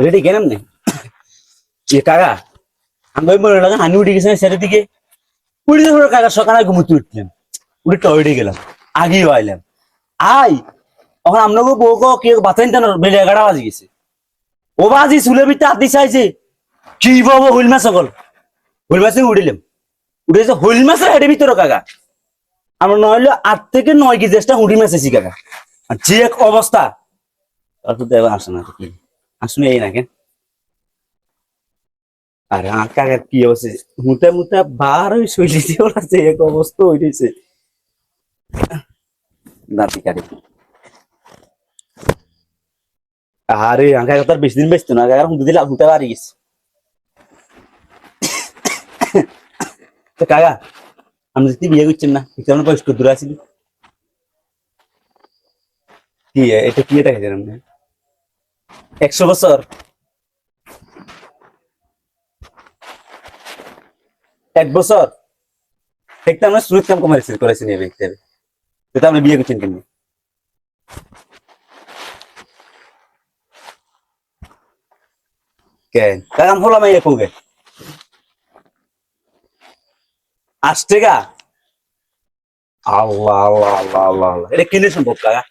Ready কেন নে এ কাকা আমি মনে লাগা হানি উঠে গেছে সেটার দিকে উঠে যখন কাকা সকালে ঘুমুতে উঠলাম উঠে টয়লেটে গেলাম আগেই আইলাম আই এখন আপনাকে বউ কো কি বাতাইন টানো বেলে এগারো বাজি গেছে ও বাজি চুলে বিতে হাতি চাইছে কি বাবু হইল মাছ সকল হইল মাছ উঠিলাম উঠেছে হইল মাছের হেডে ভিতরে কাকা আমরা নইলে আট থেকে নয় কেজি একটা উঠি মাছ কাকা যে এক অবস্থা তার তো দেবা আসে না কি আসুন এই না কেন আরে কাকার কি অবস্থা? মুতে মুতে বার ওই শৈলী দিয়ে ওরা এক অবস্থা হইতেছে নাতি কাটে আরে আঙ্কা তার বেশি দিন বেচতো না কাকার হুঁতে দিলে হুঁতে বাড়ি গেছে। তো কাকা, আপনি যদি বিয়ে করছেন না ঠিক আমরা বয়স্ক দূরে আছি কি এটা কি এটা খেয়েছেন আপনি একশো বছর। এক বছর। দেখতে আমরা সুরত কাম কমাইছি করেছি নিয়ে দেখতে বিয়ে করছেন কেন কারণ এই কোগে আজ টাকা আল্লাহ আল্লাহ আল্লাহ আল্লাহ আল্লাহ। এটা কিনে সম্ভব, কাকা?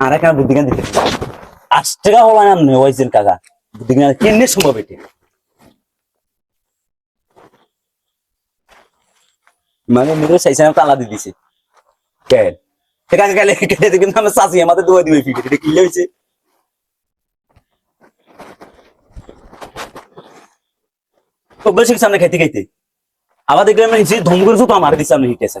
আর বুদ্ধিজ্ঞান দিতে। আজ টাকা হলো না কাকা। বুদ্ধিজ্ঞান কিনে সম্ভব এটি? মানে নিজে চাইছে না, তালা দিয়ে দিছে। কেন কাকা গেলে কেটে কিন্তু আমরা চাষি আমাদের দোয়া দিবে ফিকে এটা কি হয়েছে? তো বসে সামনে খেতে খেতে। আবার দেখলাম হিসি ধম করে তো আমার দিচ্ছে সামনে হিটেছে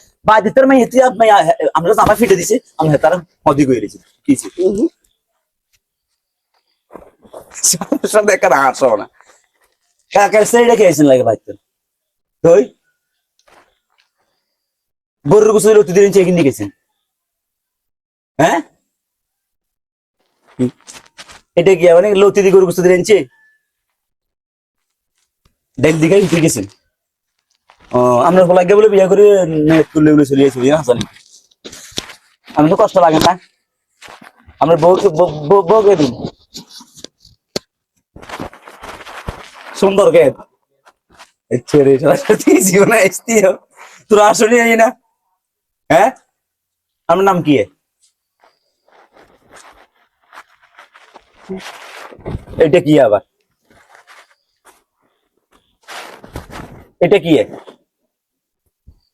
বা দিতের মাই হেতি আমরা জামা ফিটে দিছি আমরা তার হদি কই রেছি কিছে সব দেখা না না। কাকা সেইটা খেয়েছেন লাগে বাইতেন তুই গরুর গোসল অতি দিন চেকিং গেছেন। হ্যাঁ? এটা কি মানে লতি দিয়ে গরু গোসল দিলেন ডেল দিকে গেছেন। আমরা লাগে বলে বিয়া করে তুলে উলে চলে আসি না জানি আমি তো কষ্ট লাগে না। আমরা বউকে বউ- বউকে দিন? সুন্দর কে? ছেড়ে সরস্বতী জীবনে এসতি তোর আসলে না। হ্যাঁ? আমার নাম কি? এটা কি আবার? এটা কি?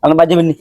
Ano ba dyan ni?